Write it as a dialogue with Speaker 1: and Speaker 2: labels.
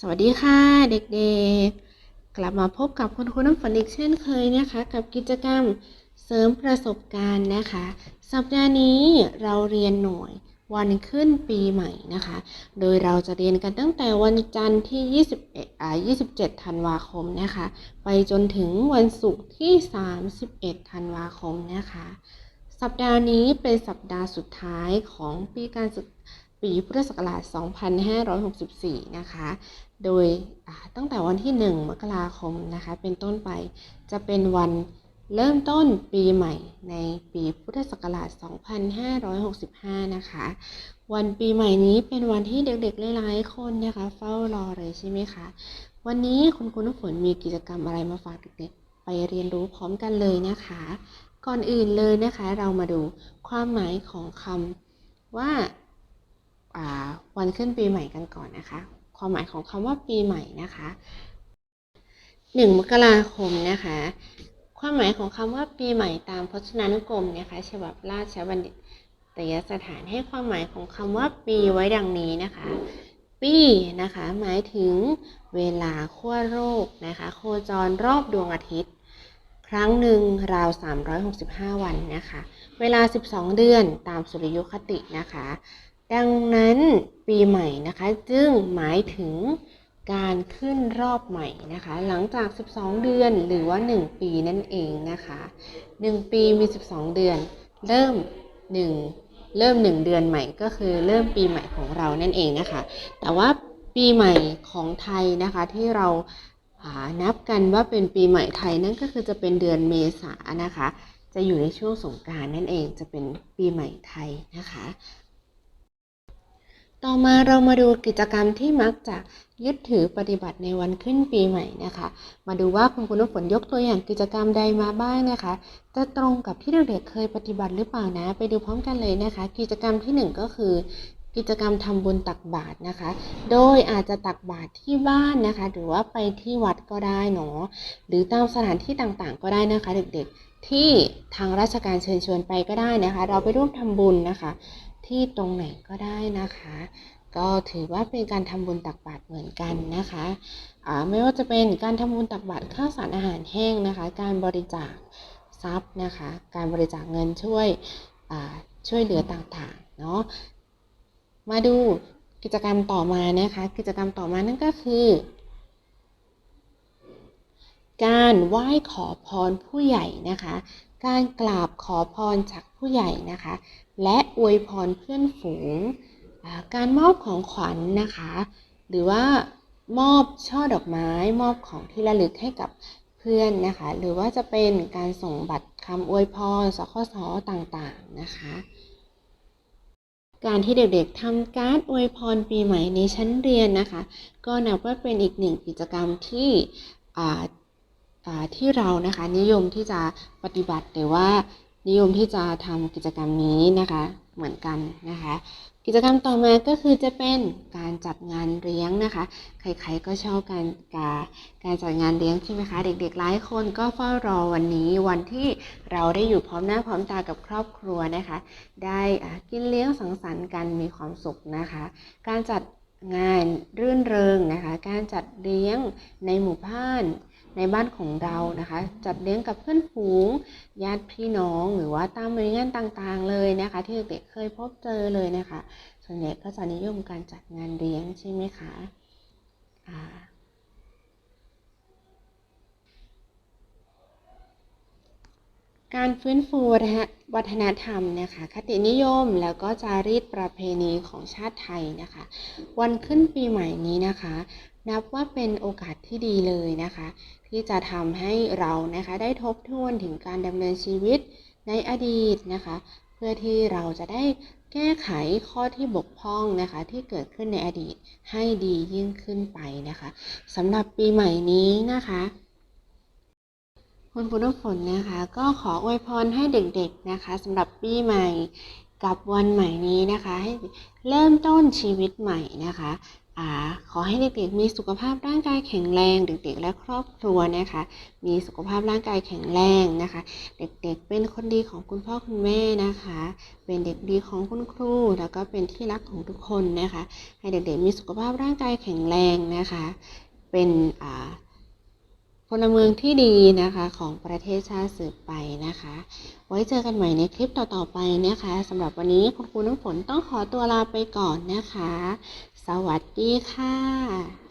Speaker 1: สวัสดีค่ะเด็กๆ กลับมาพบกับคุณครูน้ำฝนอีกเช่นเคยนะคะ กับกิจกรรมเสริมประสบการณ์นะคะ สัปดาห์นี้เราเรียนหน่วยวันขึ้นปีใหม่นะคะ โดยเราจะเรียนกันตั้งแต่วันจันทร์ที่ 21อ่า27 ธันวาคมนะคะ ไปจนถึงวันศุกร์ที่ 31 ธันวาคมนะคะ สัปดาห์นี้เป็นสัปดาห์สุดท้ายของปีการศึก ปีพุทธศักราช 2564 นะคะ โดยตั้งแต่วันที่ 1 มกราคมนะคะ เป็นต้นไปจะเป็นวันเริ่มต้นปีใหม่ในปีพุทธศักราช 2565 นะคะ วันปีใหม่นี้เป็นวันที่เด็กๆหลายๆคนนะคะ เฝ้ารอเลยใช่ไหมคะ วันนี้คุณครูน้ำฝนมีกิจกรรมอะไรมาฝากเด็กๆ ไปเรียนรู้พร้อมกันเลยนะคะ ก่อนอื่นเลยนะคะ เรามาดูความหมายของคำว่า วันขึ้นปีใหม่กันก่อนนะคะ ความหมายของคำว่าปีใหม่นะคะหนึ่งมกราคมนะคะ ความหมายของคำว่าปีใหม่ตามพจนานุกรมนะคะฉบับราชบัณฑิตยสถานให้ความหมายของคำว่าปีไว้ดังนี้นะคะ ปีนะคะ หมายถึงเวลาขั้วโลกนะคะ โคจรรอบดวงอาทิตย์ ครั้งหนึ่งราว 365 วันนะคะ เวลา 12 เดือนตามสุริยุคตินะคะ ดังนั้นปีใหม่นะคะจึงหมายถึงการขึ้นรอบใหม่นะคะ หลังจาก 12 เดือนหรือว่า 1 ปีนั่นเองนะคะ 1 ปีมี 12 เดือน เริ่ม 1 เริ่ม 1 เดือนใหม่ก็คือเริ่มปีใหม่ของเรานั่นเองนะคะ แต่ว่าปีใหม่ของไทยนะคะที่เราานับกันว่าเป็นปีใหม่ไทยนั่นก็คือจะเป็นเดือนเมษานะคะ จะอยู่ในช่วงสงการนั่นเองจะเป็นปีใหม่ไทยนะคะ ต่อมาเรามาดูกิจกรรมที่มักจะยึดถือปฏิบัติในวันขึ้นปีใหม่นะคะ มาดูว่าคุณครูน้ำฝนยกตัวอย่างกิจกรรมใดมาบ้างนะคะ จะตรงกับที่เด็กๆเคยปฏิบัติหรือเปล่านะ ไปดูพร้อมกันเลยนะคะ กิจกรรมที่หนึ่งก็คือ กิจกรรมทำบุญตักบาตรนะคะ โดยอาจจะตักบาตรที่บ้านนะคะ หรือว่าไปที่วัดก็ได้เนาะหรือตามสถานที่ต่างๆ ก็ได้นะคะ เด็กๆที่ทางราชการเชิญชวนไปก็ได้นะคะ เราไปร่วมทำบุญนะคะ ที่ตรงไหนก็ได้นะคะ ก็ถือว่าเป็นการทำบุญตักบาตรเหมือนกันนะคะอ่าไม่ว่าจะเป็นการทำบุญตักบาตรข้าวสารอาหารแห้งนะคะ การบริจาคทรัพย์นะคะ การบริจาคเงินช่วยช่วยเหลือต่างๆเนาะมาดูกิจกรรมต่อมานะคะ กิจกรรมต่อมานั่นก็คือ การไหว้ขอพรผู้ใหญ่นะคะ การกราบขอพรจากผู้ใหญ่นะคะ และอวยพรเพื่อนฝูง การมอบของขวัญนะคะ หรือว่ามอบช่อดอกไม้ มอบของที่ระลึกให้กับเพื่อนนะคะ หรือว่าจะเป็นการส่งบัตรคำอวยพรสคสต่างๆนะคะ การที่เด็กๆทำการ์ดอวยพรปีใหม่ในชั้นเรียนนะคะ ก็นับว่าเป็นอีกหนึ่งกิจกรรมที่ที่เรานะคะนิยมที่จะปฏิบัติหรือว่า นิยมที่จะทำกิจกรรมนี้นะคะ เหมือนกันนะคะ กิจกรรมต่อมาก็คือจะเป็นการจัดงานเลี้ยงนะคะ ใครๆก็ชอบการการการจัดงานเลี้ยงใช่ไหมคะ เด็กๆหลายคนก็เฝ้ารอวันนี้วันที่เราได้อยู่พร้อมหน้าพร้อมตากับครอบครัวนะคะ ได้อากินเลี้ยงสังสรรค์กันมีความสุขนะคะ การจัดงานรื่นเริงนะคะ การจัดเลี้ยงในหมู่บ้าน ในบ้านของเรานะคะ จัดเลี้ยงกับเพื่อนฝูงญาติพี่น้องหรือว่าตามหน่วยงานต่างๆเลยนะคะ ที่เด็กเคยพบเจอเลยนะคะ ส่วนใหญ่ก็จะนิยมการจัดงานเลี้ยงใช่ไหมคะอ่าการฟื้นฟูวัฒนธรรมนะคะ คตินิยมแล้วก็จารีตประเพณีของชาติไทยนะคะ วันขึ้นปีใหม่นี้นะคะ นับว่าเป็นโอกาสที่ดีเลยนะคะ ที่จะทำให้เรานะคะได้ทบทวนถึงการดำเนินชีวิตในอดีตนะคะ เพื่อที่เราจะได้แก้ไขข้อที่บกพร่องนะคะ ที่เกิดขึ้นในอดีตให้ดียิ่งขึ้นไปนะคะสำหรับปีใหม่นี้นะคะคุณผู้น้ำฝนนะคะ ก็ขออวยพรให้เด็กๆนะคะสำหรับปีใหม่กับวันใหม่นี้นะคะ ให้เริ่มต้นชีวิตใหม่นะคะ ขอให้เด็กๆมีสุขภาพร่างกายแข็งแรง เด็กๆ และครอบครัวนะคะ มีสุขภาพร่างกายแข็งแรงนะคะ เด็กๆ เป็นคนดีของคุณพ่อคุณแม่นะคะ เป็นเด็กดีของคุณครู แล้วก็เป็นที่รักของทุกคนนะคะ ให้เด็กๆมีสุขภาพร่างกายแข็งแรงนะคะ เป็นอ่า พลเมืองที่ดีนะคะของประเทศชาติสืบไปนะคะ ไว้เจอกันใหม่ในคลิปต่อๆไปนะคะสำหรับวันนี้คุณครูน้ำฝนต้องขอตัวลาไปก่อนนะคะ สวัสดีค่ะ